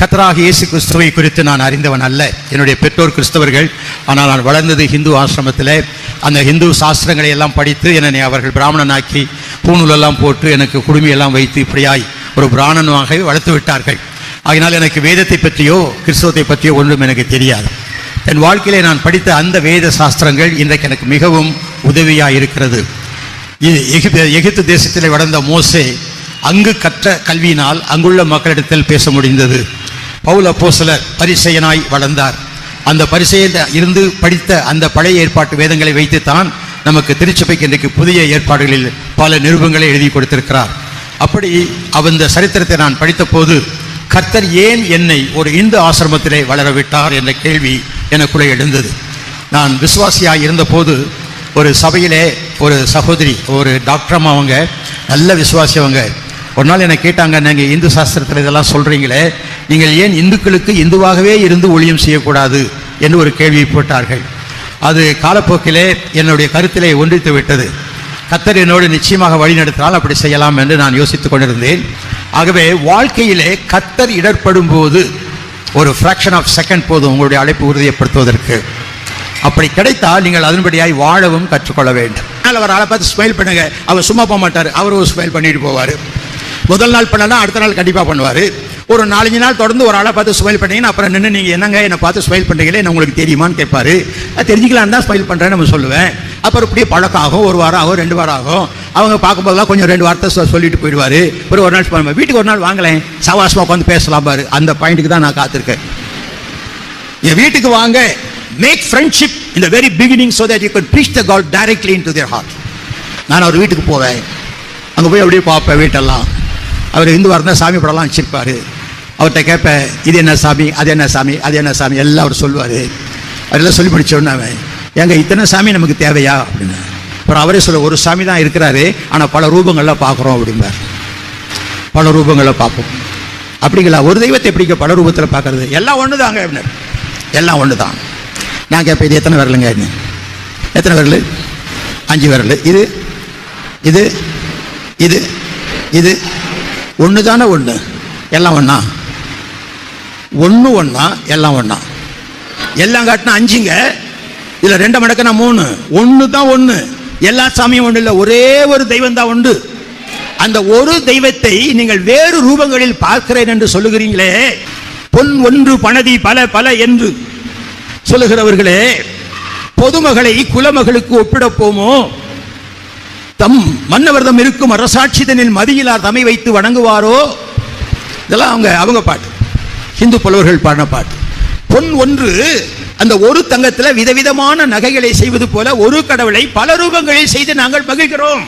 கத்தராக இயேசு கிறிஸ்துவை குறித்து நான் அறிந்தவன் அல்ல. என்னுடைய பெற்றோர் கிறிஸ்தவர்கள். ஆனால் நான் வளர்ந்தது ஹிந்து ஆசிரமத்தில். அந்த ஹிந்து சாஸ்திரங்களை எல்லாம் படித்து என்னை அவர்கள் பிராமணனாக்கி பூணூலெல்லாம் போட்டு எனக்கு குடுமையெல்லாம் வைத்து இப்படியாய் ஒரு பிராமணனாகவே வளர்த்து விட்டார்கள். ஆகினால் எனக்கு வேதத்தை பற்றியோ கிறிஸ்தவத்தை பற்றியோ ஒன்றும் எனக்கு தெரியாது. என் வாழ்க்கையிலே நான் படித்த அந்த வேத சாஸ்திரங்கள் இன்றைக்கு எனக்கு மிகவும் உதவியாக இருக்கிறது இது எகிப்து எகிப்து தேசத்தில் வளர்ந்த மோசே அங்கு கற்ற கல்வியினால் அங்குள்ள மக்களிடத்தில் பேச முடிந்தது. பவுல் அப்போஸ்தலர் பரிசெயனாய் வளர்ந்தார். அந்த பரிசையில் இருந்து படித்த அந்த பழைய ஏற்பாட்டு வேதங்களை வைத்துத்தான் நமக்கு திருச்சபைக்கு இன்றைக்கு புதிய ஏற்பாடுகளில் பல நிருபங்களை எழுதி கொடுத்திருக்கிறார். அப்படி அந்த சரித்திரத்தை நான் படித்த போது கர்த்தர் ஏன் என்னை ஒரு இந்து ஆசிரமத்திலே வளரவிட்டார் என்ற கேள்வி எனக்குள்ளே எழுந்தது. நான் விசுவாசியாக இருந்தபோது ஒரு சபையிலே ஒரு சகோதரி ஒரு டாக்டரம் அவங்க நல்ல விசுவாசி அவங்க ஒரு நாள் என்னை கேட்டாங்க நீங்கள் இந்து சாஸ்திரத்தில் இதெல்லாம் சொல்கிறீங்களே நீங்கள் ஏன் இந்துக்களுக்கு இந்துவாகவே இருந்து ஒளியம் செய்யக்கூடாது? என்று ஒரு கேள்வி போட்டார்கள். அது காலப்போக்கிலே என்னுடைய கருத்திலே ஒன்றித்து விட்டது. கத்தர் என்னோடு நிச்சயமாக வழிநடத்தினால் அப்படி செய்யலாம் என்று நான் யோசித்துக் கொண்டிருந்தேன். ஆகவே வாழ்க்கையிலே கத்தர் இடர்படும் போது ஒரு ஃப்ராக்ஷன் ஆஃப் செகண்ட் போதும் உங்களுடைய அழைப்பு உறுதியப்படுத்துவதற்கு அப்படி கிடைத்தால் நீங்கள் அதன்படியாய் வாழவும் கற்றுக்கொள்ள வேண்டும். அதனால் அவர் ஆளை பார்த்து ஸ்மைல் பண்ணுங்க. அவர் சும்மா போக மாட்டார். அவர் ஒரு ஸ்மைல் பண்ணிட்டு போவார். முதல் நாள் பண்ணலாம் அடுத்த நாள் கண்டிப்பாக பண்ணுவார். ஒரு நாலஞ்சு நாள் தொடர்ந்து ஒரு ஆளை பார்த்து ஸ்மைல் பண்ணீங்கன்னா அப்புறம் நின்று நீங்கள் என்னங்க என்னை பார்த்து ஸ்மைல் பண்ணுறீங்களே என்ன உங்களுக்கு தெரியுமான்னு கேட்பாரு. அது தான் ஸ்மைல் பண்ணுறேன்னு நம்ம சொல்லுவேன். அப்புறம் இப்படியே பழக்கம் ஆகும் ஒரு வாரம் ஆகும் ரெண்டு வாரம் ஆகும். அவங்க பார்க்கும்போதெல்லாம் கொஞ்சம் ரெண்டு வார்த்தை சொல்லிட்டு போயிடுவார். ஒரு ஒரு நாள் பண்ணுவேன் வீட்டுக்கு ஒரு நாள் வாங்கலேன் சவாசமாக உட்காந்து பேசலாம் பாரு. அந்த பாயிண்ட்டுக்கு தான் நான் காத்திருக்கேன். என் வீட்டுக்கு வாங்க. மேக் ஃப்ரெண்ட்ஷிப் இந்த very beginning so that you you can the the directly into their heart நான் அவர் வீட்டுக்கு போவேன். அங்கே போய் அப்படியே பார்ப்பேன் வீட்டெல்லாம். அவர் இந்து இருந்தால் சாமி படம்லாம் வச்சிருப்பார். அவர்கிட்ட கேட்பேன் இது என்ன சாமி? அது என்ன சாமி? அது என்ன சாமி? எல்லாம் அவர் சொல்லுவார். அவரெல்லாம் சொல்லி முடிச்சோன்னு அவன் ஏங்க இத்தனை சாமி நமக்கு தேவையா? அப்படின்னு அப்புறம் அவரே சொல்ல ஒரு சாமி தான் இருக்கிறாரு ஆனால் பல ரூபங்கள்லாம் பார்க்குறோம் அப்படிம்பார் பல ரூபங்களை பார்ப்போம். அப்படிங்களா? ஒரு தெய்வத்தை எப்படிங்க பல ரூபத்தில் பார்க்கறது? எல்லாம் ஒன்று தாங்க எல்லாம் ஒன்று தான் நான் கேட்பேன் இது எத்தனை விரலுங்க? எத்தனை விரல்? அஞ்சு விரல். இது? இது? இது? இது? ஒன்று தானே ஒன்று எல்லாம் ஒன்றா ஒன்று ஒன்றா எல்லாம் ஒன்றா எல்லாம் காட்டினா அஞ்சுங்க. இதில் ரெண்டு மடக்குனா மூணு. ஒன்று தான் ஒன்று எல்லா சாமியும் ஒன்று இல்லை. ஒரே ஒரு தெய்வம் தான் உண்டு. அந்த ஒரு தெய்வத்தை நீங்கள் வேறு ரூபங்களில் பார்க்கிறேன் என்று சொல்லுகிறீங்களே. பொன் ஒன்று பணதி பல பல என்று சொல்லுகிறவர்களே பொதுமகளை குலமகளுக்கு ஒப்பிடப் போமோ? தம் மன்னவர்தம் இருக்கும் அரசாட்சிதனில் மதியிலார் தமை வைத்து வணங்குவாரோ? இதெல்லாம் அவங்க அவங்க பாட்டு. ஹிந்து புலவர்கள் பாடின பாட்டு. பொன் ஒன்று அந்த ஒரு தங்கத்தில் விதவிதமான நகைகளை செய்வது போல ஒரு கடவுளை பல ரூபங்களில் செய்து நாங்கள் மகிழ்கிறோம்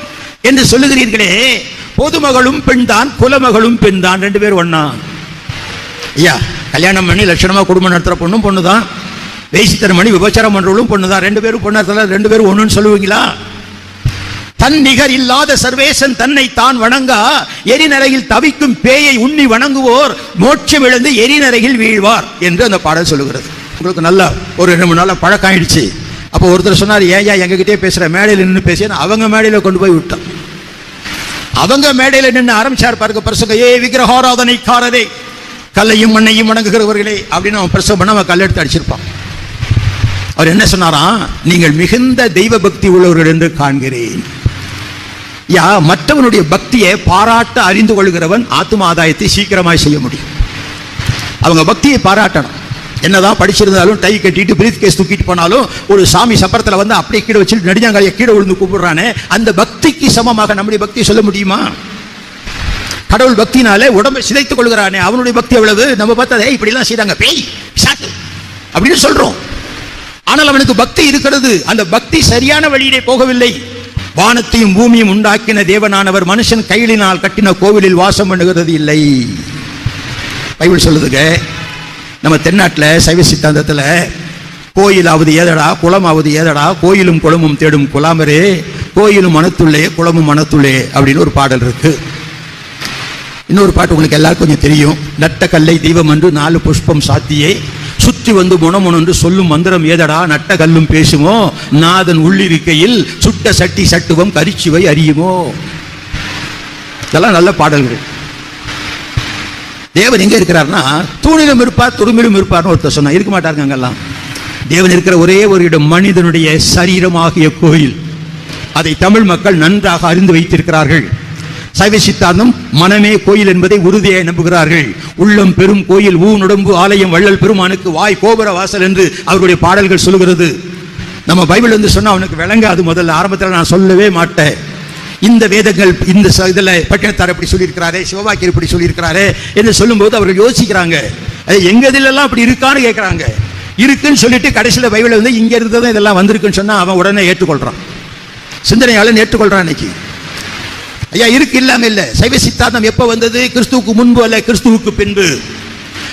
என்று சொல்லுகிறீர்களே. பொதுமகளும் பெண்தான் குலமகளும் பெண்தான் ரெண்டு பேரும் ஒன்னா ஐயா கல்யாணம் பண்ணி லட்சணமா குடும்பம் நடத்துற பொண்ணும் பொண்ணு தான் வேசித்தனம் பண்ணி விபச்சாரம் பண்றவளும் பொண்ணு தான் ரெண்டு பேரும் பொண்ணு ரெண்டு பேரும் ஒண்ணுன்னு சொல்லுவீங்களா? தன் நிகர் இல்லாத சர்வேசன் தன்னை தான் வணங்கா எரிநரையில் தவிக்கும் பேயை உண்ணி வணங்குவோர் மோட்சம் இழந்து எரிநரையில் வீழ்வார் என்று அந்த பாடல் சொல்லுகிறது. உங்களுக்கு நல்ல ஒரு ரெண்டு மூணு நாள் பழக்கம் ஆயிடுச்சு அப்போ ஒருத்தர் சொன்னார் ஏன் எங்ககிட்டே பேசுற? மேடையில் நின்று பேசிய அவங்க மேடையில் கொண்டு போய் விட்டான். அவங்க மேடையில் நின்று ஆரம்பிச்சார் பாருங்க பிரசங்க ஏ விக்கிரகாராதனைக்காரரே கல்லையும் மண்ணையும் வணங்குகிறவர்களே அப்படின்னு அவன் பிரசவம் பண்ண அவன் கல்லெடுத்து அடிச்சிருப்பான். அவர் என்ன சொன்னாராம்? நீங்கள் மிகுந்த தெய்வ பக்தி உள்ளவர்கள் என்று காண்கிறேன். யா மற்றவனுடைய பக்தியை பாராட்ட அறிந்து கொள்கிறவன் ஆத்தும ஆதாயத்தை சீக்கிரமாய் செய்ய முடியும். அவங்க பக்தியை பாராட்டணும். என்னதான் படிச்சிருந்தாலும் டை கட்டிட்டு பிரீத் கேஸ் தூக்கிட்டு போனாலும் ஒரு சாமி சப்பரத்தில் வந்து அப்படியே கீழே வச்சுட்டு நெடுஞ்சாங்காலியை கீழே விழுந்து கூப்பிடுறானே அந்த பக்திக்கு சமமாக நம்முடைய பக்தியை சொல்ல முடியுமா? கடவுள் பக்தினாலே உடம்பை சிதைத்துக் கொள்கிறானே அவனுடைய பக்தி எவ்வளவு? நம்ம பார்த்தா இப்படிலாம் செய்யறாங்க பேய் சாத்து அப்படின்னு சொல்றோம். ஆனால் அவனுக்கு பக்தி இருக்கிறது. அந்த பக்தி சரியான வழியிலே போகவில்லை. வானத்தையும் பூமியும் உண்டாக்கின தேவனானவர் மனுஷன் கையிலினால் கட்டின கோவிலில் வாசம் பண்ணுகிறது இல்லை. பைபிள் சொல்லுதுங்க நம்ம தென்னாட்டில் சைவ சித்தாந்தத்தில் கோயிலாவது ஏதடா குளமாவது ஏதடா கோயிலும் குளமும் தேடும் குலாமரே கோயிலும் மனத்துள்ளே குளமும் மனத்துள்ளே அப்படின்னு ஒரு பாடல் இருக்கு. இன்னொரு பாட்டு உங்களுக்கு எல்லாருக்கும் கொஞ்சம் தெரியும். நட்ட கல்லை தெய்வம் என்று நாலு புஷ்பம் சாத்தியே சுற்றி வந்து முனமுன் என்று சொல்லும் மந்திரம் ஏதடா? நட்ட கல்லும் பேசுமோ? நாதன் உள்ளிருக்கையில் சுட்ட சட்டி சட்டுவம் கரிச்சுவை அறியுமோ? இதெல்லாம் நல்ல பாடல்கள். தேவன் எங்க இருக்கிறார்னா தூணிலும் இருப்பார் துடுமிலும் இருப்பார்னு ஒருத்தர் சொன்னா இருக்க மாட்டாருங்க அங்கெல்லாம். தேவன் இருக்கிற ஒரே ஒரு இடம் மனிதனுடைய சரீரமாகிய கோயில். அதை தமிழ் மக்கள் நன்றாக அறிந்து வைத்திருக்கிறார்கள். சைவ சித்தாந்தம் மனமே கோயில் என்பதை உறுதியாக நம்புகிறார்கள். உள்ளம் பெரும் கோயில் ஊனுடம்பு ஆலயம் வள்ளல் பெருமானுக்கு வாய் கோபுர வாசல் என்று அவருடைய பாடல்கள் சொல்லுகிறது. நம்ம பைபிள் வந்து சொன்னா அவனுக்கு விளங்காது முதல்ல. ஆரம்பத்தில் நான் சொல்லவே மாட்டேன். இந்த வேதங்கள் இந்த இதில் பட்டினத்தார் இப்படி சொல்லியிருக்கிறாரே சிவபாக்கியர் இப்படி சொல்லியிருக்கிறாரே என்று சொல்லும்போது அவர்கள் யோசிக்கிறாங்க. அது எங்க இதிலெல்லாம் அப்படி இருக்கான்னு கேட்குறாங்க. இருக்குன்னு சொல்லிட்டு கடைசியில் பைபிள் வந்து இங்கே இருந்ததும் இதெல்லாம் வந்திருக்குன்னு சொன்னால் அவன் உடனே ஏற்றுக்கொள்கிறான் சிந்தனையாளன் ஏற்றுக்கொள்கிறான் இன்னைக்கு. ஐயா இருக்கு இல்லாம இல்ல. சைவ சித்தாந்தம் எப்ப வந்தது? கிறிஸ்துவுக்கு முன்பு அல்ல கிறிஸ்துவுக்கு பின்பு.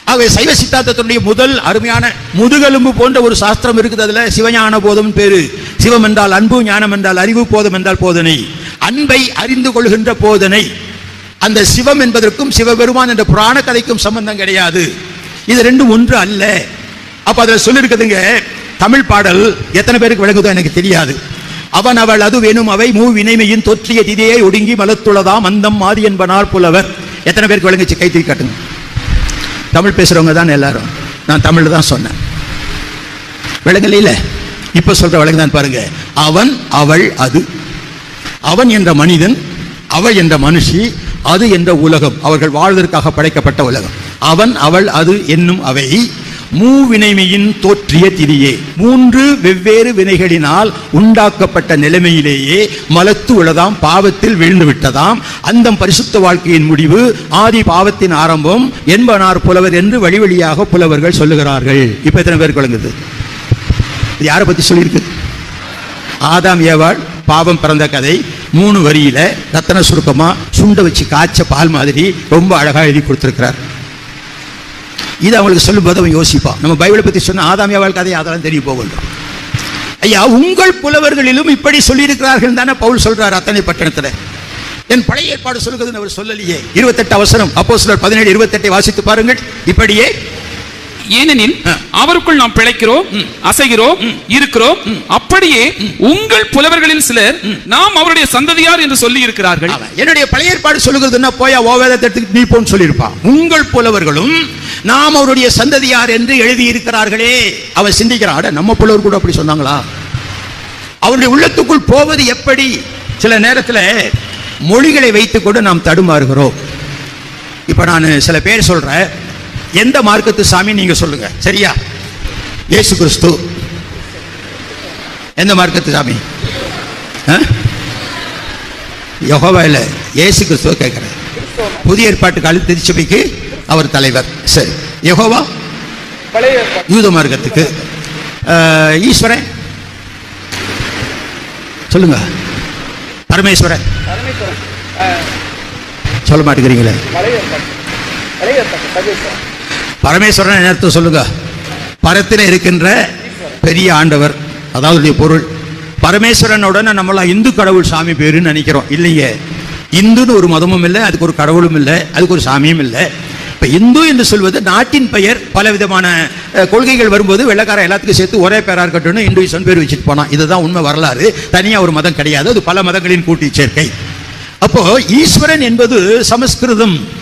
ஆகவே சைவ சித்தாந்தத்தினுடைய முதல் அருமையான முதுகெலும்பு போன்ற ஒரு சாஸ்திரம் இருக்குது அதுல. சிவஞான போதம் பேரு. சிவம் என்றால் அன்பு ஞானம் என்றால் அறிவு போதம் என்றால் போதனை. அன்பை அறிந்து கொள்கின்ற போதனை. அந்த சிவம் என்பதற்கும் சிவபெருமான் என்ற புராண கதைக்கும் சம்பந்தம் கிடையாது. இது ரெண்டும் ஒன்று அல்ல. அப்ப அதுல சொல்லியிருக்குதுங்க தமிழ் பாடல் எத்தனை பேருக்கு விளங்குதோ எனக்கு தெரியாது. அவன் அவள் அது வேணும் அவை மூ வினைமையின் தொற்றிய திதியை ஒடுங்கி மலத்துளதாம் அந்தம் மாதி என்பனார் புலவர். எத்தனை பேருக்கு விளங்குச்சு? கை தூக்கி காட்டுங்க. தமிழ் பேசுறவங்க தான் எல்லாரும். நான் தமிழ் தான் சொன்னேன். விளங்கல இல்ல? இப்ப சொல்ற விளங்கு தான் பாருங்க. அவன் அவள் அது. அவன் என்ற மனிதன் அவள் என்ற மனுஷி அது என்ற உலகம். அவர்கள் வாழ்வதற்காக படைக்கப்பட்ட உலகம். அவன் அவள் அது என்னும் அவை. மூவினைமையின் தோற்றிய திரியே. மூன்று வெவ்வேறு வினைகளினால் உண்டாக்கப்பட்ட நிலைமையிலேயே மலத்து உள்ளதாம் பாவத்தில் விழுந்து விட்டதாம். அந்த பரிசுத்த வாழ்க்கையின் முடிவு ஆதி பாவத்தின் ஆரம்பம் என்பனார் புலவர் என்று வழி வழியாக புலவர்கள் சொல்லுகிறார்கள். இப்ப எத்தனை பேர் குழங்குது யாரை பத்தி சொல்லியிருக்கு? ஆதாம் ஏவாள் பாவம் பிறந்த கதை மூணு வரியில ரத்தன சுருக்கமா சுண்ட வச்சு காய்ச்ச பால் மாதிரி ரொம்ப அழகா எழுதி கொடுத்திருக்கிறார். இது அவங்களுக்கு சொல்லும்போது அவன் யோசிப்பான். நம்ம பைபிளை பத்தி சொன்ன ஆதாம் ஏவாள் அதெல்லாம் தெரிய போகணும் ஐயா உங்கள் புலவர்களிலும் இப்படி சொல்லியிருக்கிறார்கள் தானே பவுல் சொல்றார் அத்தனை பட்டணத்தில். என் பழைய ஏற்பாடு சொல்லுகிறதுன்னு அவர் சொல்லலையே. இருபத்தெட்டு அவசரம். அப்போ சிலர் பதினேழு இருபத்தெட்டை வாசித்து பாருங்கள். இப்படியே ஏனெனில். அவருக்குள் நாம் பிழைக்கிறோம் அசைகிறோம் இருக்கிறோம். அப்படியே உங்கள் புலவர்களில் சிலர் நாம் அவருடைய சந்ததியார் என்று சொல்லி இருக்கிறார்கள். என்னுடைய பழைய ஏற்பாடு சொல்லுகிறதுன்னா போயா ஓவேதத்தை எடுத்துக்கிட்டு நீ போன்னு சொல்லியிருப்பான். உங்கள் புலவர்களும் நாம் அவருடைய சந்ததியார் என்று எழுதி இருக்கிறார்களே அவன் சிந்திக்கிறான் நம்ம புலவர் கூட அப்படி சொன்னாங்களா? அவருடைய உள்ளத்துக்குள் போவது எப்படி? சில நேரத்தில் மொழிகளை வைத்துக்கொண்டு நாம் தடுமாறுகிறோம். இப்போ நான் சில பேர் சொல்றேன். எந்த மார்க்கத்து சாமி நீங்க சொல்லுங்க. சரியா? இயேசு கிறிஸ்து. எந்த மார்க்கத்து சாமி? ஆ? யெகோவா இல்ல இயேசு கிறிஸ்துவ கேட்கிறேன் புதிய ஏற்பாட்டு கால திருச்சபைக்கு அவர் தலைவர். சரி யெகோவா? யூத மார்க்கத்துக்கு. ஈஸ்வரன்? சொல்லுங்க. பரமேஸ்வரன்? சொல்ல மாட்டேங்கிறீங்களே. பரமேஸ்வரன் நேரத்தை அர்த்தம் சொல்லுங்க? பரத்தில் இருக்கின்ற பெரிய ஆண்டவர் அதாவது பொருள். பரமேஸ்வரனுடன் நம்மளாம் இந்து கடவுள் சாமி பேருன்னு நினைக்கிறோம். இல்லையே. இந்துன்னு ஒரு மதமும் இல்லை அதுக்கு ஒரு கடவுளும் இல்லை அதுக்கு ஒரு சாமியும் இல்லை. இப்போ இந்து என்று சொல்வது நாட்டின் பெயர் பல விதமான கொள்கைகள் வரும்போது வெள்ளக்காரன் எல்லாத்துக்கும் சேர்த்து ஒரே பேராக இருக்கட்டும்னு இந்துவிசம் பேர் வச்சுட்டு போனான். இதுதான் உண்மை வரலாறு. தனியாக ஒரு மதம் கிடையாது. அது பல மதங்களின் கூட்டி சேர்க்கை. அப்போ ஈஸ்வரன் என்பது சமஸ்கிருதம்.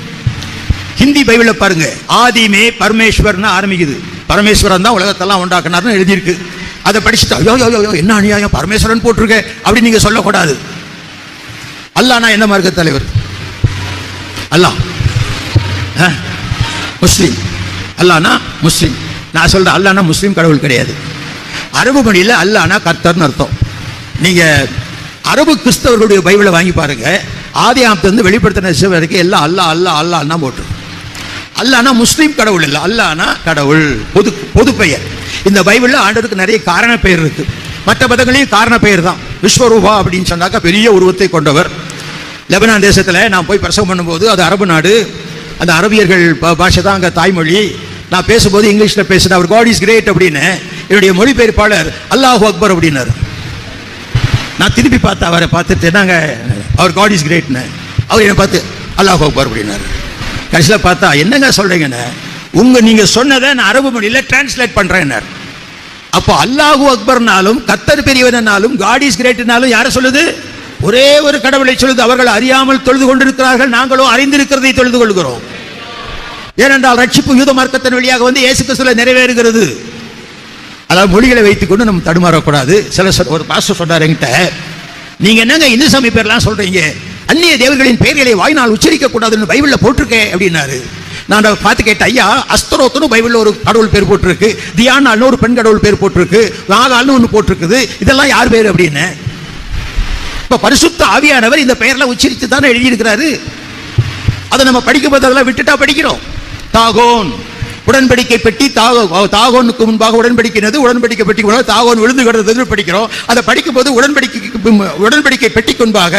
ஹிந்தி பைபிள பாருங்க. ஆதிமே பரமேஸ்வர்னு ஆரம்பிக்குது. பரமேஸ்வரன் தான் உலகத்தெல்லாம் உண்டாக்குனார்னு எழுதியிருக்கு. அதை படிச்சுட்டு ஐயோ ஐயோ என்ன அநியாயம்? பரமேஸ்வரன் போட்டிருக்க அப்படின்னு நீங்க சொல்லக்கூடாது. அல்லாஹ்னா என்ன மார்க்க தலைவர் அல்லாஹ். ஆ? முஸ்லீம். அல்லானா முஸ்லீம். நான் சொல்றேன் அல்லானா முஸ்லீம் கடவுள் கிடையாது. அரபு மொழியில் அல்லானா கர்த்தர்னு அர்த்தம். நீங்க அரபு கிறிஸ்தவர்களுடைய பைபிளை வாங்கி பாருங்க. ஆதி இருந்து வெளிப்படுத்தின சிவ வரைக்கும் எல்லாம் அல்லாஹ் அல்லாஹ் அண்ணா போட்டு. அல்லானா முஸ்லீம் கடவுள் இல்லை. அல்லானா கடவுள். பொது பொது பெயர். இந்த பைபிளில் ஆண்டவருக்கு நிறைய காரண பெயர் இருக்கு. மற்ற மதங்களையும் காரண பெயர் தான். விஸ்வரூபா அப்படின்னு சொன்னாக்கா பெரிய உருவத்தை கொண்டவர். லெபனான் தேசத்தில் நான் போய் பிரசவம் பண்ணும்போது அது அரபு நாடு. அந்த அரபியர்கள் பா- பாஷை தான் அங்கே தாய்மொழி. நான் பேசும்போது இங்கிலீஷில் பேசுனேன். அவர் காட் இஸ் கிரேட் அப்படின்னு. என்னுடைய மொழிபெயர்ப்பாளர் அல்லாஹ் அக்பர் அப்படின்னாரு. நான் திருப்பி பார்த்தா அவரை பார்த்துட்டு நாங்கள் அவர் காட் இஸ் கிரேட்னு அவர் என்னை பார்த்து அல்லாஹ் அக்பர் அப்படின்னாரு. கடைசியில் பார்த்தா என்னங்க சொல்றீங்கன்னு? உங்க நீங்க சொன்னதை நான் அரபு மொழியில் டிரான்ஸ்லேட் பண்றேன்னாரு. அப்போ அல்லாஹு அக்பர்னாலும் கத்தர் பெரியவனாலும் காட் இஸ் கிரேட்னாலும் யாரை சொல்லுது? ஒரே ஒரு கடவுளை சொல்லுது. அவர்கள் அறியாமல் தொழுது கொண்டிருக்கிறார்கள். நாங்களும் அறிந்திருக்கிறதை தொழுது கொள்கிறோம். ஏனென்றால் ரட்சிப்பு யூத மார்க்கத்தின் வழியாக வந்து இயேசு கிறிஸ்துல நிறைவேறுகிறது. அதாவது மொழிகளை வைத்துக்கொண்டு நம்ம தடுமாறக்கூடாது. சில ஒரு பாஸ்டர் சொன்னார் என்கிட்ட நீங்க என்னங்க இந்து சமய பேர்லாம் சொல்றீங்க? அந்நிய தேவர்களின் பெயர்களை வாய்நாள் உச்சரிக்க கூடாதுன்னு பைபிளில் போட்டிருக்கேன் அப்படின்னாரு. நான் அதை பார்த்து கேட்டேன் ஐயா அஸ்தரோத்துன்னு பைபிளில் ஒரு கடவுள் பேர் போட்டிருக்கு தியானால்னு ஒரு பெண் கடவுள் பேர் போட்டிருக்கு நாகால்னு ஒன்று போட்டிருக்குது இதெல்லாம் யார் பேர் அப்படின்னு? இப்போ பரிசுத்த ஆவியானவர் இந்த பெயரெல்லாம் உச்சரித்து தானே எழுதியிருக்கிறாரு. அதை நம்ம படிக்கும் போது அதெல்லாம் விட்டுட்டா படிக்கிறோம். தாகோன். உடன்படிக்கை பெட்டி தாகோ தாகோனுக்கு முன்பாக உடன்படிக்கிறது உடன்படிக்கை பெட்டி முன்பாக தாகோன் விழுந்து கிடந்தது படிக்கிறோம். அதை படிக்கும் போது உடன்படிக்கைக்கு உடன்படிக்கை பெட்டி முன்பாக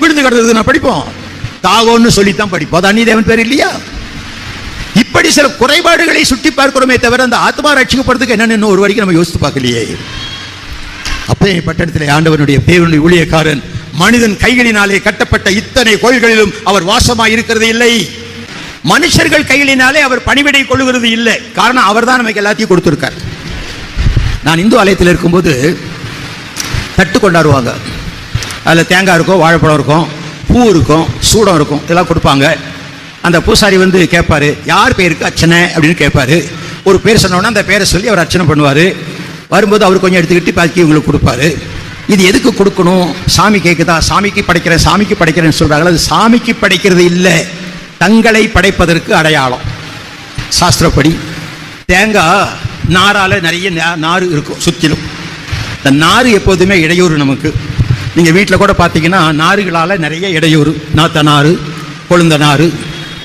விழுந்து கிடந்தது நான் படிப்போம். தாகோன்னு சொல்லித்தான் படிப்போம். அது அந்நிதேவன் பேர் இல்லையா? இப்படி சில குறைபாடுகளை சுட்டி பார்க்கிறோமே தவிர அந்த ஆத்மா ரட்சிக்கப்படுறதுக்கு என்னன்னு ஒரு வரைக்கும் நம்ம யோசித்து பார்க்கலையே. அப்பே பட்டணத்தில் ஆண்டவனுடைய தேவனுடைய ஊழியக்காரன் மனிதன் கைகளினாலே கட்டப்பட்ட இத்தனை கோயில்களிலும் அவர் வாசமாய் இருக்கிறது இல்லை. மனுஷர்கள் கையிலினாலே அவர் பணிவிடை கொள்கிறது இல்லை. காரணம் அவர் தான் நமக்கு எல்லாத்தையும் கொடுத்துருக்கார். நான் இந்து ஆலயத்தில் இருக்கும்போது தட்டு கொண்டாடுவாங்க. அதில் தேங்காய் இருக்கும் வாழைப்பழம் இருக்கும் பூ இருக்கும் சூடம் இருக்கும் இதெல்லாம் கொடுப்பாங்க. அந்த பூசாரி வந்து கேட்பார் யார் பேருக்கு அர்ச்சனை? அப்படின்னு கேட்பாரு. ஒரு பேர் சொன்னோன்னா அந்த பேரை சொல்லி அவர் அர்ச்சனை பண்ணுவார். வரும்போது அவர் கொஞ்சம் எடுத்துக்கிட்டு பாக்கி இவங்களுக்கு கொடுப்பாரு. இது எதுக்கு கொடுக்கணும்? சாமி கேட்குதா சாமிக்கு படைக்கிறேன் சாமிக்கு படைக்கிறேன்னு சொல்கிறாங்களா அது சாமிக்கு படைக்கிறது இல்லை. தங்களை படைப்பதற்கு அடையாளம். சாஸ்திரப்படி தேங்காய் நாரால் நிறைய நா- நாறு இருக்கும் சுற்றிலும். இந்த நாறு எப்போதுமே இடையூறு நமக்கு. நீங்கள் வீட்டில் கூட பார்த்தீங்கன்னா நாறுகளால் நிறைய இடையூறு. நாத்த நாறு கொழுந்த நாறு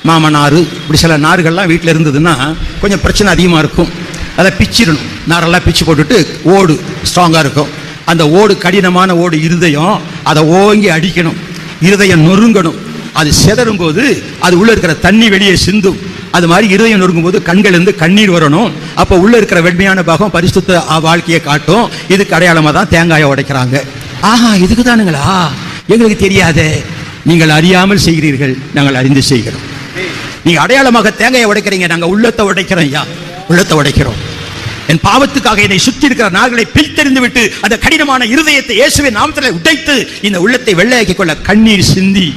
மாமநாறு இப்படி சில நாறுகள்லாம் வீட்டில் இருந்ததுன்னா கொஞ்சம் பிரச்சனை அதிகமாக இருக்கும். அதை பிச்சிடணும். நாரெல்லாம் பிச்சு போட்டுட்டு ஓடு ஸ்ட்ராங்காக இருக்கும். அந்த ஓடு கடினமான ஓடு இருதயம் அதை ஓங்கி அடிக்கணும். இருதயம் நொறுங்கணும். அது செதறும் போது அது உள்ள இருக்கிற தண்ணி வெளியே சிந்தும். அது மாதிரி இருதயம் நொறுங்கும் போது கண்கள் இருந்து கண்ணீர் வரணும். அப்போ உள்ள இருக்கிற வெண்மையான பாகம் பரிசுத்த வாழ்க்கையை காட்டும். இதுக்கு அடையாளமா தான் தேங்காயை உடைக்கிறாங்க. ஆஹா இதுக்கு தானுங்களா? எங்களுக்கு தெரியாதே. நீங்கள் அறியாமல் செய்கிறீர்கள். நாங்கள் அறிந்து செய்கிறோம். நீங்க அடையாளமாக தேங்காயை உடைக்கிறீங்க. நாங்க உள்ளத்தை உடைக்கிறோம் ஐயா. உள்ளத்தை உடைக்கிறோம். என் பாவத்துக்காக என்னை சுற்றி இருக்கிற நாள்களை பிரித்தறிந்து விட்டு அந்த கடினமான இருதயத்தை இயேசுவின் நாமத்தில் உடைத்து இந்த உள்ளத்தை வெள்ளையாக்கிக் கொள்ள கண்ணீர் சிந்தி.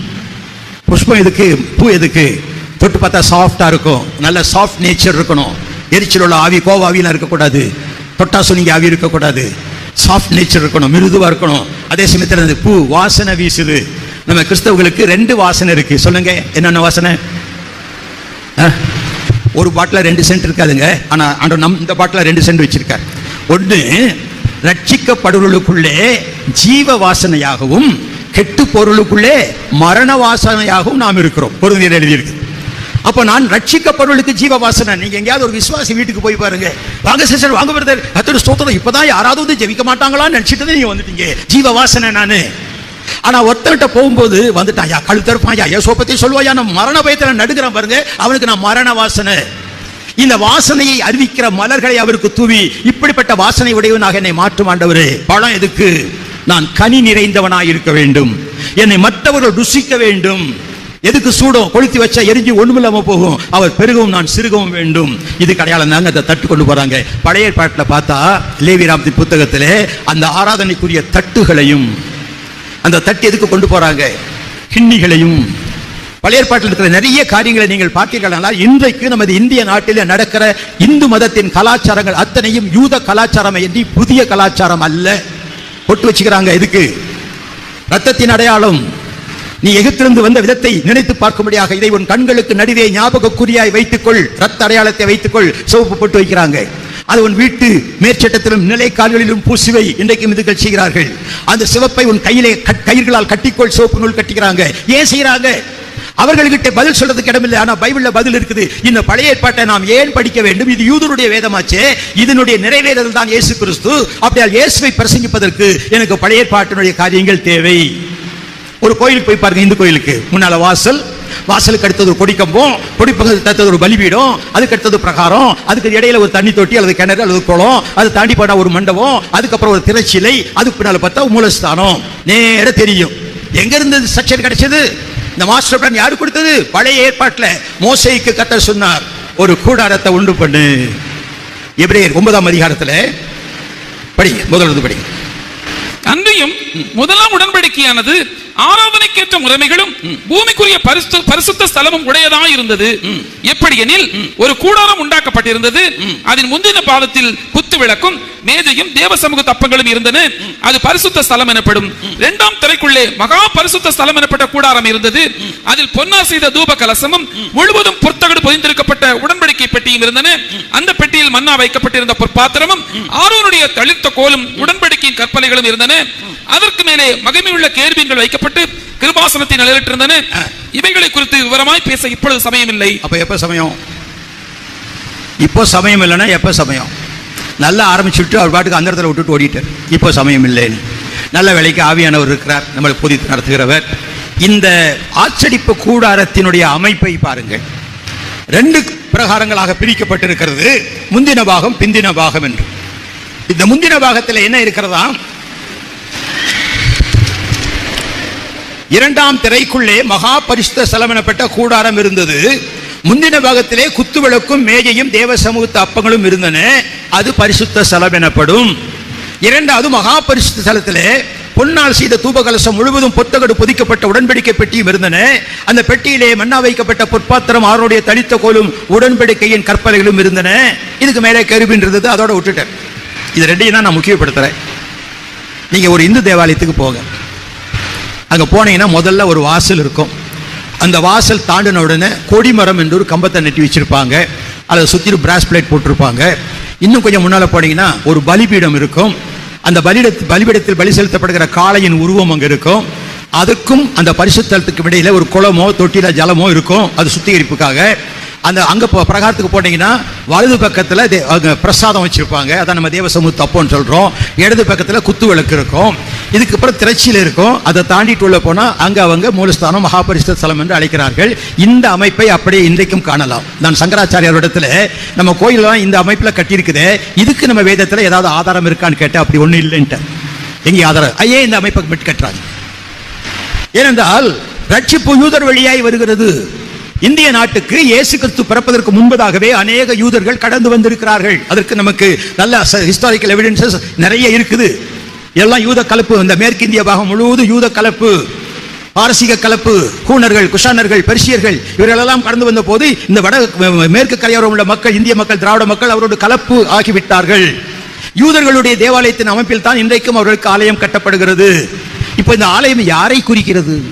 புஷ்பம் எதுக்கு? பூ எதுக்கு? தொட்டு பார்த்தா சாஃப்டாக இருக்கும். நல்ல சாஃப்ட் நேச்சர் இருக்கணும். எரிச்சல் உள்ள ஆவி கோவ இருக்கக்கூடாது. தொட்டா சுனிங்க ஆவி இருக்கக்கூடாது. சாஃப்ட் நேச்சர் இருக்கணும் மிருதுவாக இருக்கணும். அதே சமயத்தில் அந்த பூ வாசனை வீசுது. நம்ம கிறிஸ்தவர்களுக்கு ரெண்டு வாசனை இருக்குது சொல்லுங்கள் என்னென்ன வாசனை? ஆ? ஒரு பாட்டில் ரெண்டு சென்ட் இருக்காதுங்க. ஆனால் ஆண்டவர் நம் இந்த பாட்டில் ரெண்டு சென்ட் வச்சுருக்கார். ஒன்று ரட்சிக்கப்படுவர்களுக்குள்ளே ஜீவ வாசனையாகவும் கெட்டு பொருளுக்குள்ளே மரண வாசனையாகவும் நாம் இருக்கிறோம். பொருந்தியர் எழுதியிருக்கு. அப்போ நான் ரட்சிக்கப்படுவர்களுக்கு ஜீவ வாசனை நீங்கள் எங்கேயாவது ஒரு விசுவாசி வீட்டுக்கு போய் பாருங்க. வாங்க சிஸ்டர் வாங்க பிரதர் அத்தனை ஸ்தோத்திரம். இப்பதான் யாராவது வந்து ஜெபிக்க மாட்டாங்களான்னு நினச்சிட்டு நீங்கள் வந்துட்டீங்க. ஜீவ வாசனை நான். ஆனால் ஒருத்தன்ட்ட போகும்போது வந்துட்டான் யா கழுத்தருப்பான் யா யேசோ பத்தி சொல்லுவாயா? நான் மரண பயத்தில் நடுக்கிறேன் பாருங்க. அவனுக்கு நான் மரண வாசனை இந்த வாசனையை அறிவிக்கிற மலர்களை அவருக்கு தூவி இப்படிப்பட்ட வாசனை உடையவனாக என்னை மாற்றும் ஆண்டவரே. பழம் எதுக்கு? நான் கனி நிறைந்தவனாய் இருக்க வேண்டும். என்னை மற்றவர்கள் ருசிக்க வேண்டும். எதுக்கு சூடும் கொளுத்தி வச்சா எரிஞ்சு ஒண்ணுமில்லாம போகும். அவர் பெருகவும் நான் சிறுகவும் வேண்டும். இது கடையாளம் தாங்க அதை தட்டு கொண்டு போறாங்க. பழைய பாட்டில் பார்த்தா லேவிராமதி புத்தகத்திலே அந்த ஆராதனைக்குரிய தட்டுகளையும் அந்த தட்டு எதுக்கு கொண்டு போறாங்க? கிண்ணிகளையும். பழைய பாட்டில் இருக்கிற நிறைய காரியங்களை நீங்கள் பார்த்தீர்களானால் இன்றைக்கு நமது இந்திய நாட்டில் நடக்கிற இந்து மதத்தின் கலாச்சாரங்கள் அத்தனையும் யூத கலாச்சாரம் என்று புதிய கலாச்சாரம் அல்ல. பொட்டு வச்சுக்கிறாங்க எதுக்கு? ரத்தத்தின் அடையாளம். நீ எகிப்திலிருந்து வந்த விதத்தை நினைத்து பார்க்கும்படியாக இதை உன் கண்களுக்கு நடுவே ஞாபகக்குறியாய் வைத்துக்கொள். ரத்த அடையாளத்தை வைத்துக்கொள். சிவப்பு போட்டு வைக்கிறாங்க. அது உன் வீட்டு மேற்சட்டத்திலும் நிலை கால்களிலும் பூசுவை இன்றைக்கும் இதுகள் செய்கிறார்கள். அந்த சிவப்பை உன் கையிலே கயிர்களால் கட்டிக்கொள். சிவப்பு நூல் கட்டிக்கிறாங்க. ஏன் செய்கிறாங்க? அவர்கள்கிட்ட பதில் சொல்றதுக்கு இடமில்லை. ஆனா பைபிள்ல பதில் இருக்குது. இந்த பழைய ஏற்பாட்டை நாம் ஏன் படிக்க வேண்டும்? இது யூதருடைய வேதமாச்சே. இதனுடைய நிறைவேறது தான் இயேசு கிறிஸ்து. அப்படியால் இயேசுவை பிரசங்கிப்பதற்கு எனக்கு பழைய ஏற்பாட்டினுடைய காரியங்கள் தேவை. ஒரு கோயிலுக்கு போய் பாருங்க இந்து கோயிலுக்கு. முன்னால வாசல். வாசலுக்கு அடுத்தது ஒரு கொடிக்கம்பம். கொடிப்பக்கத்துக்கு அடுத்தது ஒரு பலிபீடம். அதுக்கு அடுத்தது பிரகாரம். அதுக்கு இடையில ஒரு தண்ணி தொட்டி அல்லது கிணறு அல்லது குளம். அது தாண்டி போனா ஒரு மண்டபம். அதுக்கப்புறம் ஒரு திரைச்சிலை. அதுக்கு பின்னால பார்த்தா மூலஸ்தானம். நேர தெரியும். எங்க இருந்து ஸ்ட்ரக்சர் கிடைச்சது? இந்த மாஸ்டர் பிளான் யாரு கொடுத்தது? பழைய ஏற்பாட்டில் மோசைக்கு கத்த சொன்னார் ஒரு கூடாரத்தை உண்டு பண்ணு. எபிரேயர் ஒன்பதாம் அதிகாரத்தில் படி முதலாவது படி. அன்றையும் முதலாம் உடன்படிக்கையானது ஆராதனைக்கேற்ற முறைமைகளும் பூமிக்குரிய பரிசு பரிசுத்த ஸ்தலமும் உடையதாக இருந்தது. எப்படி எனில் ஒரு கூடாரம் உண்டாக்கப்பட்டிருந்தது. அதன் முந்தின பாதத்தில் குத்து விளக்கும் மேஜையும் தேவ சமூக தப்பங்களும் இருந்தன. அது பரிசுத்த ஸ்தலம் எனப்படும். இரண்டாம் திரைக்குள்ளே மகா பரிசுத்த ஸ்தலம் எனப்பட்ட கூடாரம் இருந்தது. அதில் பொன்னார் செய்த தூப கலசமும் முழுவதும் பொற்தகடு பொதிந்திருக்கப்பட்ட உடன்படிக்கை பெட்டியும் இருந்தன. அந்த பெட்டியில் மன்னா வைக்கப்பட்டிருந்த பொற்பாத்திரமும் ஆரோனுடைய தளிர்த்த கோலும் உடன்படிக்கையின் கற்பனைகளும் இருந்தன. அதற்கு மேலே மகிமையுள்ள கேள்விகள் வைக்கப்பட்டு கிருபாசனத்தின் நிலையிட்டிருந்தன இவைகளை குறித்து விவரமாய் பேச இப்பொழுது சமயமில்லை. அப்ப எப்ப சமயம்? இப்போ சமயம் இல்லைன்னா எப்ப சமயம்? நல்லா ஆரம்பிச்சுட்டு அவர் பாட்டுக்கு அந்த இடத்துல விட்டுட்டு ஓடிட்டார். இப்போ சமயம் இல்லைன்னு. நல்ல வேலைக்கு ஆவியானவர் இருக்கிறார். நம்மளை போதித்து நடத்துகிறவர். இந்த ஆச்சரிப்பு கூடாரத்தினுடைய அமைப்பை பாருங்கள். ரெண்டு பிரகாரங்களாக பிரிக்கப்பட்டிருக்கிறது. முந்தின பாகம் பிந்தின பாகம் என்று. இந்த முந்தின பாகத்தில் என்ன இருக்கிறதா இரண்டாம் திரைக்குள்ளே மகா பரிசுத்த ஸ்தலம் எனப்பட்ட கூடாரம் இருந்தது. முந்தின பாகத்திலே குத்துவிளக்கும் மேஜையும் தேவ சமூகத்து அப்பங்களும் இருந்தன. அது பரிசுத்த ஸ்தலம் எனப்படும் இரண்டாவது மகா பரிசுத்த ஸ்தலத்திலே பொன்னால் செய்த தூபகலசம் முழுவதும் பொத்தகடு பொதிக்கப்பட்ட உடன்படிக்கை பெட்டியும் இருந்தன. அந்த பெட்டியிலே மண்ணா வைக்கப்பட்ட பொற்பாத்திரம் அவருடைய தனித்த கோலும் உடன்படிக்கையின் கற்பலைகளும் இருந்தன. இதுக்கு மேலே கருவின் இருந்தது அதோட விட்டுட்டேன். இது ரெண்டையும் தான் நான் முக்கியப்படுத்துறேன். நீங்க ஒரு இந்து தேவாலயத்துக்கு போங்க. அங்கே போனீங்கன்னா முதல்ல ஒரு வாசல் இருக்கும். அந்த வாசல் தாண்டின உடனே கொடிமரம் என்று ஒரு கம்பத்தை நட்டி வச்சுருப்பாங்க. அதை சுற்றி பிராஸ் பிளேட் போட்டிருப்பாங்க. இன்னும் கொஞ்சம் முன்னால் போனீங்கன்னா ஒரு பலிபீடம் இருக்கும். அந்த பலிட பலிபீடத்தில் பலி செலுத்தப்படுகிற காளையின் உருவம் அங்கே இருக்கும். அதுக்கும் அந்த பரிசுத்தலத்துக்கு இடையில ஒரு குளமோ தொட்டில ஜலமோ இருக்கும் அது சுத்திகரிப்புக்காக. அந்த அங்க பிரகாரத்துக்கு போனீங்கன்னா வலது பக்கத்துல பிரசாதம் வச்சிருப்பாங்க. அதான் நம்ம தேவ சமூக தப்போன்னு சொல்றோம். இடது பக்கத்துல குத்து விளக்கு இருக்கும். இதுக்கு அப்புறம் திரைச்சியில் இருக்கும். அதை தாண்டிட்டு உள்ள போனா அங்க அவங்க மூலஸ்தானம் மகாபரிசுத்த ஸ்தலம் என்று அழைக்கிறார்கள். இந்த அமைப்பை அப்படியே இன்றைக்கும் காணலாம். நான் சங்கராச்சாரியாரிடத்துல நம்ம கோயிலெல்லாம் இந்த அமைப்புல கட்டியிருக்குதே. இதுக்கு நம்ம வேதத்துல ஏதாவது ஆதாரம் இருக்கான்னு கேட்டால் அப்படி ஒன்றும் இல்லைன்ட்டு எங்கே ஆதாரம் ஐயே இந்த அமைப்பை கட்டுறாங்க ஏனென்றால் ரட்சிப்பு யூதர் வழியாய் வருகிறது. இந்திய நாட்டுக்கு இயேசு கிறிஸ்து பிறப்பதற்கு முன்பதாகவே அநேக யூதர்கள் கடந்து வந்திருக்கிறார்கள். அதற்கு நமக்கு நல்ல ஹிஸ்டாரிக்கல் எவிடன்சஸ் நிறைய இருக்குது. எல்லாம் யூத கலப்பு. இந்த மேற்கு இந்திய பாகம் முழுவதும் யூத கலப்பு. பாரசீக கலப்பு கூணர்கள் குஷானர்கள் பெர்சியர்கள் இவர்களெல்லாம் கடந்து வந்த போது இந்த வட மேற்கு கரையோரம் உள்ள மக்கள் இந்திய மக்கள் திராவிட மக்கள் அவரோடு கலப்பு ஆகிவிட்டார்கள். யூதர்களுடைய தேவாலயத்தின் அமைப்பில் தான் இன்றைக்கும் அவர்களுக்கு ஆலயம் கட்டப்படுகிறது. இப்போ இந்த ஆலயம் யாரை குறிக்கிறது?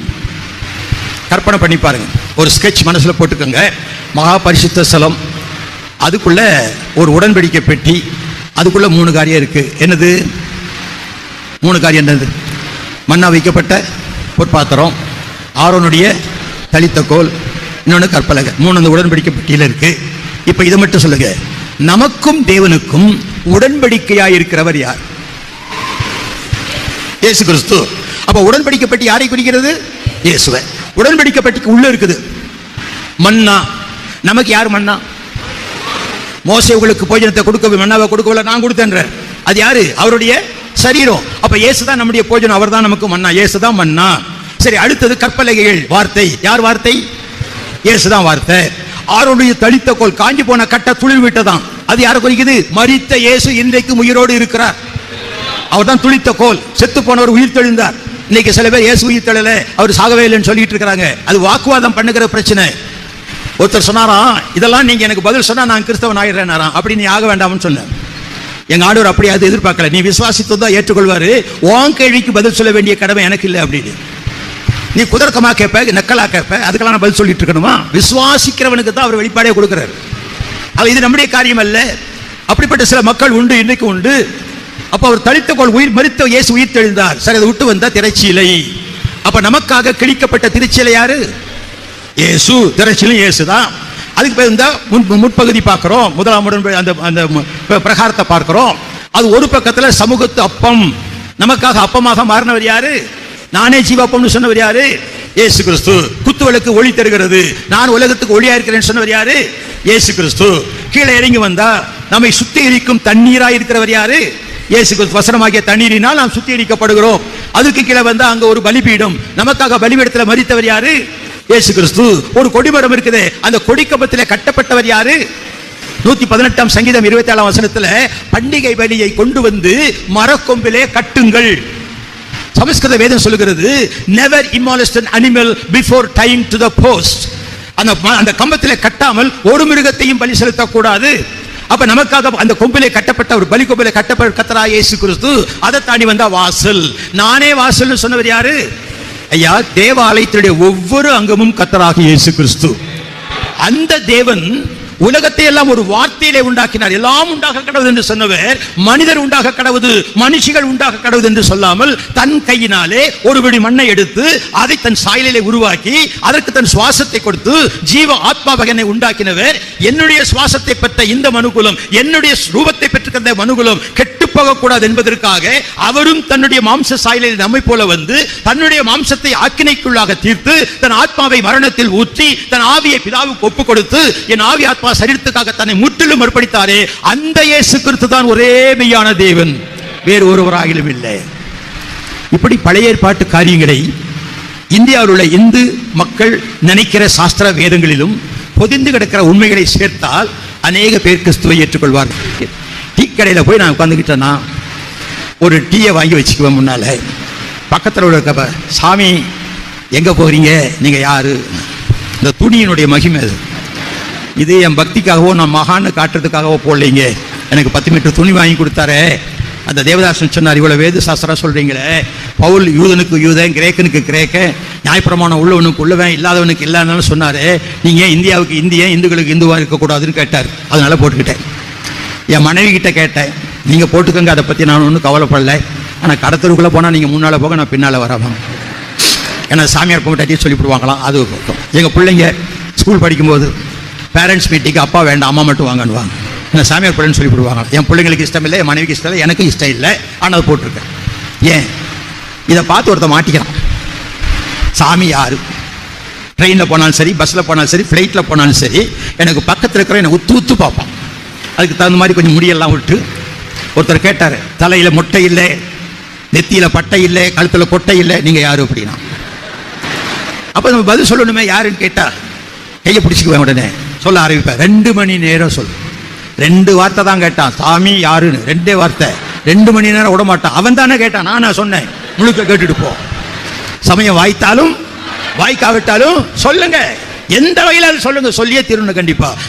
கற்பனை பண்ணி பாருங்க. ஒரு ஸ்கெட்ச் மனசுல போட்டுக்கோங்க. மகா பரிசுத்த ஸ்தலம். அதுக்குள்ள ஒரு உடன்படிக்கை பெட்டி. அதுக்குள்ள மூணு காரியம் இருக்கு. என்னது? மூணு காரியம் என்னது? மண்ணா வைக்கப்பட்ட பொற்பாத்திரம் ஆரோனுடைய தளித்த கோல் இன்னொன்று கற்பலகை. மூணு அந்த உடன்படிக்கை பெட்டியில் இருக்கு. இப்போ இதை மட்டும் சொல்லுங்க. நமக்கும் தேவனுக்கும் உடன்படிக்கையாக இருக்கிறவர் யார்? இயேசு கிறிஸ்து. அப்ப உடன்படிக்கை பெட்டி யாரை குறிக்கிறது? இயேசுவை. உடன்படிக்கை பெட்டிக்கு உள்ள இருக்குது. மன்னா. நமக்கு யார் மன்னா? மோசை உங்களுக்கு போஜனத்தை கொடுக்க மன்னாவை கொடுக்கவில்லை நான் கொடுத்தேன்ற அது யாரு? அவருடைய சரீரம். அப்ப இயேசு தான் நம்முடைய போஜனம் அவர் தான் நமக்கு மன்னா. இயேசு தான் மன்னா. சரி அடுத்தது கற்பலகைகள் வார்த்தை. யார் வார்த்தை? இயேசு தான் வார்த்தை. ஆருடைய தளித்த கோல் காஞ்சி போன கட்ட துளிர் விட்டதான். அது யாரை குறிக்குது? மறித்த இயேசு இன்றைக்கும் உயிரோடு இருக்கிறார். அவர் தான் துளித்த கோல். செத்து போனவர் உயிர் தெழுந்தார். இன்னைக்கு சில பேர் இயேசு உயிர் தழல அவர் சாகவே இல்லைன்னு சொல்லிட்டு இருக்கிறாங்க. அது வாக்குவாதம் பண்ணுகிற பிரச்சனை. ஒருத்தர் சொன்னாராம் இதெல்லாம் நீங்க எனக்கு பதில் சொன்னா நான் கிறிஸ்தவன் ஆயிடுறேனாராம். அப்படி நீ ஆக வேண்டாம்னு சொன்னேன் எங்க ஆண்டவர் அப்படி அது எதிர்பார்க்கல. நீ விசுவாசித்ததா ஏற்றுக்கொள்வாரு. உன் கேள்விக்கு பதில் சொல்ல வேண்டிய கடமை எனக்கு இல்லை அப்படின்னு. நீ குதர்க்கமாக கேட்ப நக்கலா கேட்ப அதுக்கெல்லாம் நான் பதில் சொல்லிட்டு இருக்கணுமா? விசுவாசிக்கிறவனுக்கு தான் அவர் வெளிப்பாடே கொடுக்குறாரு. அது இது நம்முடைய காரியம் அல்ல. அப்படிப்பட்ட சில மக்கள் உண்டு இன்னைக்கு உண்டு. அப்ப அவர் தளித்த கோல் உயிர் மறித்த இயேசு உயிர் தெழுந்தார் சரி அதை விட்டு வந்த திரைச்சீலை. அப்ப நமக்காக கிழிக்கப்பட்ட திருச்சிலை யாரு? இயேசு. திரைச்சிலும் இயேசு தான் அதுக்கு பேர் இந்த முன் முற்பகுதி பார்க்கிறோம். முதலாம் உடன் அந்த அந்த பிரகாரத்தை பார்க்கிறோம். அது ஒரு பக்கத்துல சமூகத்து அப்பம். நமக்காக அப்பமாக மாறினவர் யாரு? நானே ஜீவாப்பம்னு சொன்னவர் யாரு? இயேசு கிறிஸ்து. குத்துவலுக்கு ஒளி தருகிறது. நான் உலகத்துக்கு ஒளியா இருக்கிறேன்னு சொன்னவர் யாரு? ஏசு கிறிஸ்து. கீழே இறங்கி வந்தா நம்மை சுத்திகரிக்கும் தண்ணீரா இருக்கிறவர் யாரு? இயேசு வசனமாகிய தண்ணீரினால் நாம் சுத்திகரிக்கப்படுகிறோம். அதுக்கு கீழே வந்தா அங்க ஒரு பலிபீடம். நமக்காக பலிபீடத்துல மறித்தவர் யாரு? இயேசு கிறிஸ்து ஒரு கொடிமரம் இருக்குது அந்த கொடிக்கம்பத்திலே கட்டப்பட்டவர் யாரு? நூத்தி பதினெட்டாம் சங்கீதம் இருபத்தி ஏழாம் வசனத்துல பண்டிகை பலியை கொண்டு வந்து மரக்கொம்பிலே கட்டுங்கள். சமஸ்கிருத வேதம் சொல்லுகிறது never இமாலஸ்ட் animal before time to the post அந்த அந்த கம்பத்தில் கட்டாமல் ஒரு மிருகத்தையும் பலி செலுத்தக்கூடாது. அப்ப நமக்காக அந்த கொம்பிலே கட்டப்பட்ட ஒரு பலி கொம்பிலே கட்டப்பட்ட கத்தரா இயேசு கிறிஸ்து அதை தாண்டி வந்தா வாசல். நானே வாசல்னு சொன்னவர் யாரு? ஐயா தேவாலயத்தினுடைய ஒவ்வொரு அங்கமும் கத்தராக இயேசு கிறிஸ்து அந்த தேவன் உலகத்தை எல்லாம் ஒரு வார்த்தையிலே உண்டாக்கினார். எல்லாம் உண்டாக கடவுது என்று சொன்னவர் மனிதர் உண்டாக கடவுது மனுஷிகள் உண்டாக கடவுது என்று சொல்லாமல் தன் கையினாலே ஒரு பிடி மண்ணை எடுத்து அதை தன் சாயலிலே உருவாக்கி அதற்கு தன் சுவாசத்தை கொடுத்து ஜீவ ஆத்மா வகனை உண்டாக்கினவர். என்னுடைய சுவாசத்தை பெற்ற இந்த மனுகுலம் என்னுடைய ரூபத்தை பெற்றுக்கிற மனுகுலம் கெட்டு போகக்கூடாது என்பதற்காக அவரும் தன்னுடைய மாம்ச சாயலில் நம்மை போல வந்து தன்னுடைய மாம்சத்தை ஆக்கினைக்குள்ளாக தீர்த்து தன் ஆத்மாவை மரணத்தில் ஊற்றி தன் ஆவியை பிதாவுக்கு ஒப்பு கொடுத்து என் ஆவி ஆத்மா சரீரத்துக்காக தன்னை முற்றிலும் அர்ப்பணித்தாரே அந்த இயேசு கிறிஸ்து தான் ஒரே மெய்யான தேவன். வேறு ஒருவராகிலும் இல்லை. இப்படி பழைய ஏற்பாட்டு காரியங்களை இந்தியாவில் உள்ள இந்து மக்கள் நினைக்கிற சாஸ்திர வேதங்களிலும் பொதிந்து கிடக்கிற உண்மைகளை சேர்த்தால் அநேக பேர் கிறிஸ்துவை ஏற்றுக்கொள்வார்கள். டீ கடையில் போய் நான் உட்காந்துக்கிட்டேன்னா ஒரு டீயை வாங்கி வச்சுக்குவேன் முன்னால். பக்கத்தில் உள்ள சாமி எங்கே போகிறீங்க நீங்கள் யார்? இந்த துணியினுடைய மகிமை அது. இது என் பக்திக்காகவோ நான் மகான்னு காட்டுறதுக்காகவோ போடலைங்க. எனக்கு பத்து மீட்டர் துணி வாங்கி கொடுத்தாரே. அந்த தேவதாசன் சொன்னார் இவ்வளோ வேத சாஸ்திரம் சொல்கிறீங்களே பவுல் யூதனுக்கு யூதன் கிரேக்கனுக்கு கிரேக்க நியாயப்பிரமாணம் உள்ளவனுக்கு உள்ளவன் இல்லாதவனுக்கு இல்லாதனாலும் சொன்னார். நீங்கள் இந்தியாவுக்கு இந்தியன் இந்துக்களுக்கு இந்துவாக இருக்கக்கூடாதுன்னு கேட்டார். அதனால் போட்டுக்கிட்டேன். என் மனைவி கிட்ட கேட்டேன் நீங்கள் போட்டுக்கோங்க அதை பற்றி நான் ஒன்றும் கவலைப்படல. ஆனால் கடத்தருக்குள்ளே போனால் நீங்கள் முன்னால் போக நான் பின்னால் வரவாங்க ஏன்னா சாமியார் பொங்கட்டாட்டி சொல்லிவிடுவாங்களாம் அது எங்கள் பிள்ளைங்க ஸ்கூல் படிக்கும்போது பேரண்ட்ஸ் மீட்டிங்கு அப்பா வேண்டாம் அம்மா மட்டும் வாங்கன்னுவாங்க. என்ன சாமியார் பிள்ளைன்னு சொல்லிவிடுவாங்க என் பிள்ளைங்களுக்கு இஷ்டம் இல்லை என் மனைவிக்கு இஷ்டம் இல்லை எனக்கும் இஷ்டம் இல்லை ஆனால் அதை போட்டிருக்கேன். ஏன்? இதை பார்த்து ஒருத்தன் மாட்டிக்கிறான். சாமி யார்? ட்ரெயினில் போனாலும் சரி பஸ்ஸில் போனாலும் சரி ஃப்ளைட்டில் போனாலும் சரி எனக்கு பக்கத்தில் இருக்கிற என்னை உத்து உத்து பார்ப்பான். அதுக்கு தகுந்த மாதிரி கொஞ்சம் முடியெல்லாம் விட்டு ஒருத்தர் கேட்டார் தலையில் மொட்டை இல்லை நெத்தியில் பட்டை இல்லை கழுத்தில் கொட்டை இல்லை நீங்கள் யார்? அப்படின்னா. அப்போ நம்ம பதில் சொல்லணுமே யாருன்னு கேட்டால் கையை பிடிச்சிக்குவேன் உடனே. சொல்ல ஆரம்பிப்பேன். ரெண்டு மணி நேரம் சொல் ரெண்டு வார்த்தை தான் கேட்டான். சாமி யாருன்னு? ரெண்டே வார்த்தை. ரெண்டு மணி நேரம் விட மாட்டான். அவன் தானே கேட்டான். நான் நான் சொன்னேன். முழுக்க கேட்டுட்டு போ. சமயம் வாய்த்தாலும் வாய்க்காவிட்டாலும் சொல்லுங்க. எந்த வகையில சொல்லுங்க சொல்லியே தீரணும் கண்டிப்பா.